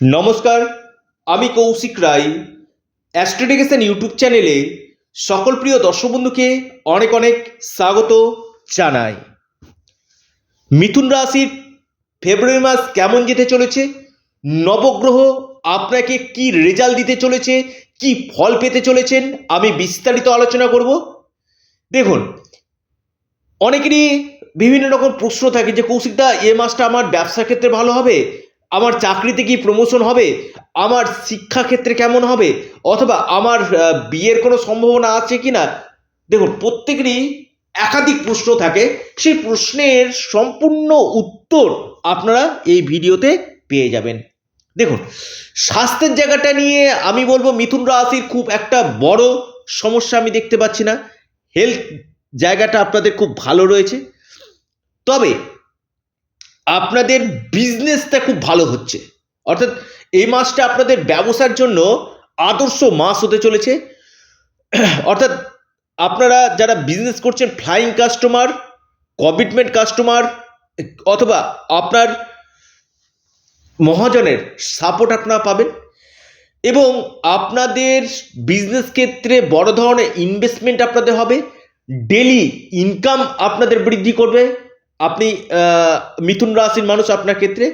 নমস্কার, আমি কৌশিক রায়। অ্যাস্ট্রোডিকেশন ইউটিউব চ্যানেলে সকল প্রিয় দর্শক বন্ধুকে অনেক অনেক স্বাগত জানাই। মিথুন রাশির ফেব্রুয়ারি মাস কেমন যেতে চলেছে? নবগ্রহ আপনাকে কি রেজাল্ট দিতে চলেছে? কি ফল পেতে চলেছেন? আমি বিস্তারিত আলোচনা করব। দেখুন, অনেকেরই বিভিন্ন রকম প্রশ্ন থাকে যে, কৌশিকদা, এ মাসটা আমার ব্যবসার ক্ষেত্রে ভালো হবে? আমার চাকরিতে কি প্রমোশন হবে? আমার শিক্ষাক্ষেত্রে কেমন হবে? অথবা আমার বিয়ের কোনো সম্ভাবনা আছে কি না দেখুন, প্রত্যেকেরই একাধিক প্রশ্ন থাকে। সেই প্রশ্নের সম্পূর্ণ উত্তর আপনারা এই ভিডিওতে পেয়ে যাবেন। দেখুন, স্বাস্থ্যের জায়গাটা নিয়ে আমি বলব মিথুন রাশির খুব একটা বড় সমস্যা আমি দেখতে পাচ্ছি না। হেলথ জায়গাটা আপনাদের খুব ভালো রয়েছে। তবে আপনাদের বিজনেসটা খুব ভালো হচ্ছে। অর্থাৎ এই মাসটা আপনাদের ব্যবসার জন্য আদর্শ মাস হতে চলেছে। অর্থাৎ আপনারা যারা বিজনেস করছেন ফ্লাইং কাস্টমার কমিটমেন্ট কাস্টমার অথবা আপনার মহাজনের সাপোর্ট আপনারা পাবেন এবং আপনাদের বিজনেস ক্ষেত্রে বড় ধরনের ইনভেস্টমেন্ট আপনাদের হবে। ডেলি ইনকাম আপনাদের বৃদ্ধি করবে। আপনি মিথুন রাশির মানুষ আপনার ক্ষেত্রে,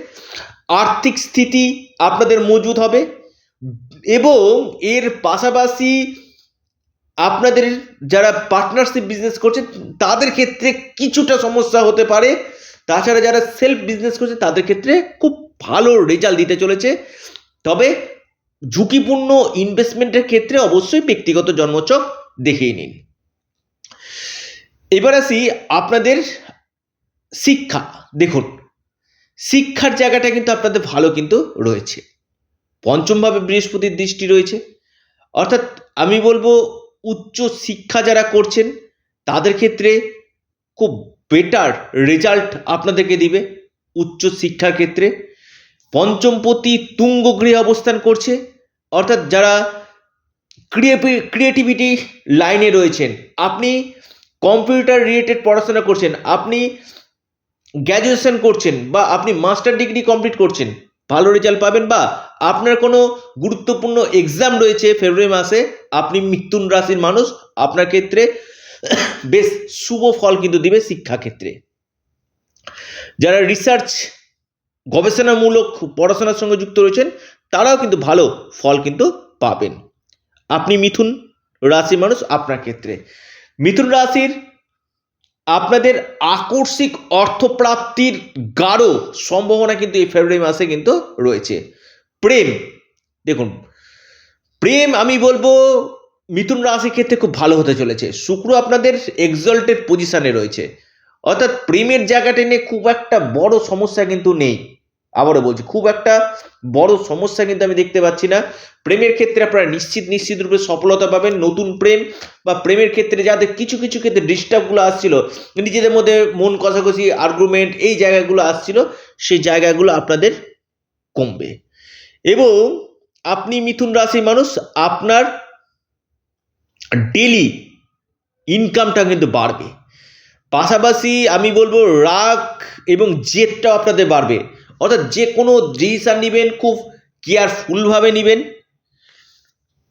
আর্থিক স্থিতি আপনাদের মজবুত হবে এবং এর পাশাপাশি আপনাদের যারা পার্টনারশিপ বিজনেস করছেন, তাদের ক্ষেত্রে কিছুটা সমস্যা হতে পারে। তাছাড়া যারা সেলফ বিজনেস করছে, তাদের ক্ষেত্রে খুব ভালো রেজাল্ট দিতে চলেছে। তবে ঝুঁকিপূর্ণ ইনভেস্টমেন্টের ক্ষেত্রে অবশ্যই ব্যক্তিগত জন্মচক দেখেই নিন। এবার আসি আপনাদের শিক্ষা, দেখুন, শিক্ষার জায়গাটা কিন্তু আপনাদের ভালো কিন্তু রয়েছে। পঞ্চমভাবে বৃহস্পতির দৃষ্টি রয়েছে। অর্থাৎ আমি বলব, উচ্চ শিক্ষা যারা করছেন, তাদের ক্ষেত্রে খুব বেটার রেজাল্ট আপনাদেরকে দিবে উচ্চ শিক্ষার ক্ষেত্রে। পঞ্চমপতি তুঙ্গ গৃহে অবস্থান করছে। অর্থাৎ যারা ক্রিয়েটিভিটি লাইনে রয়েছেন, আপনি কম্পিউটার রিলেটেড পড়াশোনা করছেন, আপনি গ্র্যাজুয়েশন করছেন বা আপনি মাস্টার ডিগ্রি কমপ্লিট করছেন, ভালো রেজাল্ট পাবেন বা আপনার কোনো গুরুত্বপূর্ণ এক্সাম রয়েছে ফেব্রুয়ারি মাসে, আপনি মিথুন রাশির মানুষ, আপনার ক্ষেত্রে বেশ শুভ ফল কিন্তু দিবে শিক্ষাক্ষেত্রে। যারা রিসার্চ গবেষণামূলক পড়াশোনার সঙ্গে যুক্ত রয়েছেন, তারাও কিন্তু ভালো ফল কিন্তু পাবেন। আপনি মিথুন রাশির মানুষ, আপনার ক্ষেত্রে। মিথুন রাশির আপনাদের আকস্মিক অর্থপ্রাপ্তির গাঢ় সম্ভাবনা কিন্তু এই ফেব্রুয়ারি মাসে কিন্তু রয়েছে। প্রেম, দেখুন, প্রেম আমি বলব মিথুন রাশির ক্ষেত্রে খুব ভালো হতে চলেছে। শুক্র আপনাদের এক্সল্টেড পজিশানে রয়েছে। অর্থাৎ প্রেমের জায়গাটা নিয়ে খুব একটা বড় সমস্যা কিন্তু নেই। আবারও বলছি, খুব একটা বড় সমস্যা কিন্তু আমি দেখতে পাচ্ছি না। প্রেমের ক্ষেত্রে আপনারা নিশ্চিত নিশ্চিত রূপে সফলতা পাবেন। নতুন প্রেম বা প্রেমের ক্ষেত্রে যাদের কিছু কিছু ক্ষেত্রে ডিস্টার্বগুলো আসছিল, নিজেদের মধ্যে মন কষাকষি আর্গুমেন্ট এই জায়গাগুলো আসছিল, সেই জায়গাগুলো আপনাদের কমবে। এবং আপনি মিথুন রাশির মানুষ, আপনার ডেলি ইনকামটা কিন্তু বাড়বে। পাশাপাশি আমি বলব, রাগ এবং জেদটাও আপনাদের বাড়বে। অর্থাৎ যে কোনো ডিসিশান নেবেন খুব কেয়ারফুলভাবে নেবেন।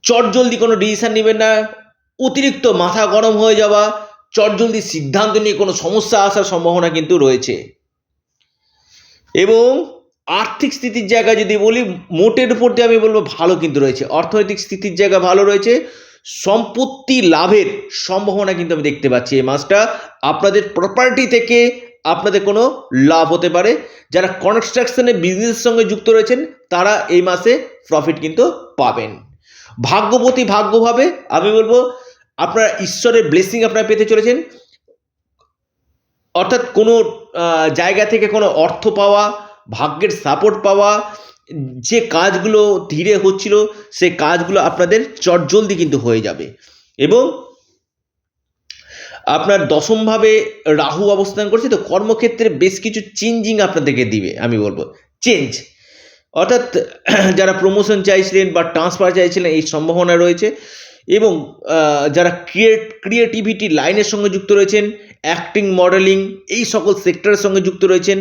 চটজলদি কোনো ডিসিশান নেবেন না। অতিরিক্ত মাথা গরম হয়ে যাওয়া চটজলদি সিদ্ধান্ত নিয়ে কোনো সমস্যা আসার সম্ভাবনা কিন্তু রয়েছে। এবং আর্থিক স্থিতির জায়গা যদি বলি, মোটের উপর দিয়ে আমি বলব ভালো কিন্তু রয়েছে। অর্থনৈতিক স্থিতির জায়গা ভালো রয়েছে। সম্পত্তি লাভের সম্ভাবনা কিন্তু আমি দেখতে পাচ্ছি এই মাসটা। আপনাদের প্রপার্টি থেকে আপনাদের কোনো লাভ হতে পারে। যারা কনস্ট্রাকশনে বিজনেসের সঙ্গে যুক্ত রয়েছেন, তারা এই মাসে প্রফিট কিন্তু পাবেন। ভাগ্যবতী ভাগ্যভাবে আমি বলব, আপনারা ঈশ্বরের ব্লেসিং আপনারা পেতে চলেছেন। অর্থাৎ কোনো জায়গা থেকে কোনো অর্থ পাওয়া, ভাগ্যের সাপোর্ট পাওয়া, যে কাজগুলো ধীরে হচ্ছিল, সে কাজগুলো আপনাদের চটজলদি কিন্তু হয়ে যাবে। এবং আপনার দশমভাবে রাহু অবস্থান করছে, তো কর্মক্ষেত্রে বেশ কিছু চেঞ্জিং আপনাদেরকে দিবে, আমি বলব। চেঞ্জ অর্থাৎ যারা প্রমোশন চাইছিলেন বা ট্রান্সফার চাইছিলেন, এই সম্ভাবনা রয়েছে এবং যারা ক্রিয়েট ক্রিয়েটিভিটি লাইনের সঙ্গে যুক্ত রয়েছেন অ্যাক্টিং মডেলিং এই সকল সেক্টরের সঙ্গে যুক্ত রয়েছেন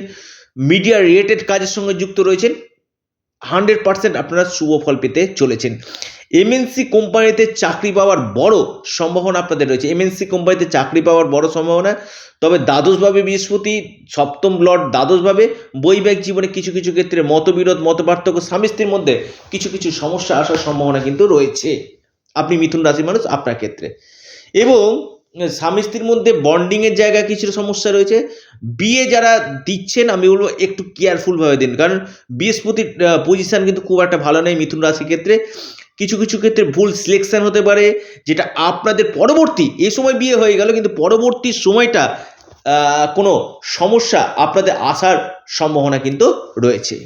মিডিয়া রিলেটেড কাজের সঙ্গে যুক্ত রয়েছেন হান্ড্রেড পার্সেন্ট আপনারা শুভ ফল পেতে চলেছেন। এমএনসি কোম্পানিতে চাকরি পাওয়ার বড় সম্ভাবনা আপনাদের রয়েছে। এমএনসি কোম্পানিতে চাকরি পাওয়ার বড় সম্ভাবনা। তবে দ্বাদশভাবে বৃহস্পতি, সপ্তম লর্ড দ্বাদশভাবে বৈবাহিক জীবনে কিছু কিছু ক্ষেত্রে মতবিরোধ, মতপার্থক্য স্বামী স্ত্রীর মধ্যে কিছু কিছু সমস্যা আসার সম্ভাবনা কিন্তু রয়েছে। আপনি মিথুন রাশির মানুষ, আপনার ক্ষেত্রে। এবং স্বামী স্ত্রীর মধ্যে বন্ডিংয়ের জায়গায় কিছু সমস্যা রয়েছে। বিয়ে যারা দিচ্ছেন, আমি বলব একটু কেয়ারফুলভাবে দিন। কারণ বৃহস্পতির পজিশন কিন্তু খুব একটা ভালো নেই মিথুন রাশির ক্ষেত্রে। কিছু কিছু ক্ষেত্রে ভুল সিলেকশন হতে পারে, যেটা আপনাদের পরবর্তী, এ সময় বিয়ে হয়ে গেল, কিন্তু পরবর্তী সময়টা কোনো সমস্যা আপনাদের আসার সম্ভাবনা কিন্তু রয়েছে।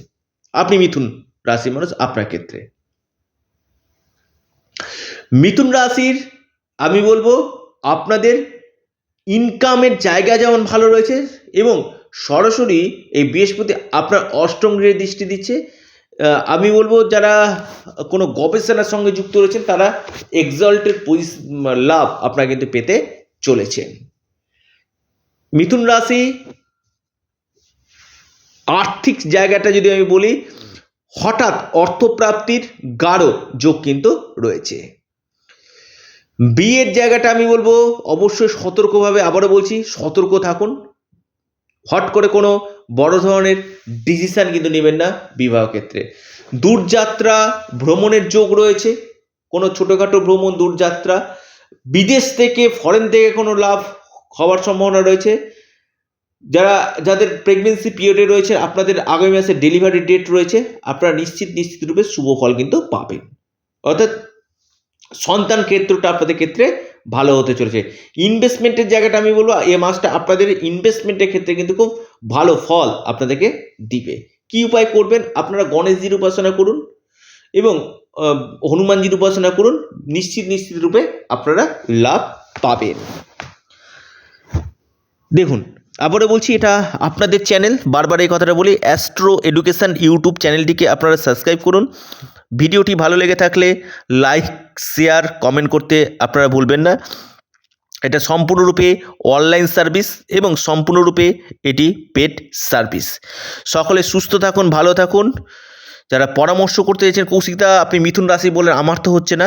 আপনি মিথুন রাশির মানুষ, আপনার ক্ষেত্রে। মিথুন রাশির, আমি বলব, আপনাদের ইনকামের জায়গা যেমন ভালো রয়েছে, এবং সরাসরি এই বৃহস্পতি আপনার অষ্টম গৃহে দৃষ্টি দিচ্ছে আমি বলব যারা কোনো গবেষণার সঙ্গে যুক্ত রয়েছেন, তারা এক্সল্টেড লাভ আপনারা কিন্তু পেতে চলেছেন। মিথুন রাশি আর্থিক জায়গাটা যদি আমি বলি, হঠাৎ অর্থপ্রাপ্তির গাঢ় যোগ কিন্তু রয়েছে। বিয়ের জায়গাটা আমি বলব, অবশ্যই সতর্কভাবে আবারও বলছি, সতর্ক থাকুন। হট করে কোনো বড় ধরনের ডিসিশন কিন্তু নেবেন না বিবাহ ক্ষেত্রে। দূরযাত্রা ভ্রমণের যোগ রয়েছে, কোনো ছোটোখাটো ভ্রমণ, দূরযাত্রা, বিদেশ থেকে ফরেন থেকে কোনো লাভ হওয়ার সম্ভাবনা রয়েছে। যারা, যাদের প্রেগনেন্সি পিরিয়ডে রয়েছে, আপনাদের আগামী মাসে ডেলিভারি ডেট রয়েছে, আপনারা নিশ্চিত নিশ্চিত রূপে শুভ ফল কিন্তু পাবেন। অর্থাৎ সন্তান ক্ষেত্রটা আপনাদের ক্ষেত্রে ভালো হতে চলেছে। ইনভেস্টমেন্টের জায়গাটা আমি বলব, এই মাসটা আপনাদের ইনভেস্টমেন্টের ক্ষেত্রে কিন্তু খুব ভালো ফল আপনাদেরকে দিবে। কি উপায় করবেন? আপনারা গণেশজির উপাসনা করুন এবং হনুমানজির উপাসনা করুন। নিশ্চিত নিশ্চিত রূপে আপনারা লাভ পাবেন। দেখুন, আবারও বলছি, এটা আপনাদের চ্যানেল বারবার এই কথাটা বলি অ্যাস্ট্রো এডুকেশন ইউটিউব চ্যানেলটিকে আপনারা সাবস্ক্রাইব করুন। ভিডিওটি ভালো লেগে থাকলে লাইক, শেয়ার, কমেন্ট করতে আপনারা ভুলবেন না। এটা সম্পূর্ণরূপে অনলাইন সার্ভিস এবং সম্পূর্ণরূপে এটি পেড সার্ভিস। সকলে সুস্থ থাকুন, ভালো থাকুন। যারা পরামর্শ করতে চাইছেন কৌশিকদা, আপনি মিথুন রাশি বলেন আমার তো হচ্ছে না।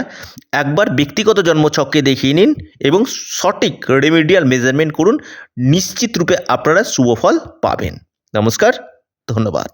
একবার ব্যক্তিগত জন্মছককে দেখিয়ে নিন এবং সঠিক রেমিডিয়াল মেজারমেন্ট করুন। নিশ্চিত রূপে আপনারা শুভ ফল পাবেন। নমস্কার, ধন্যবাদ।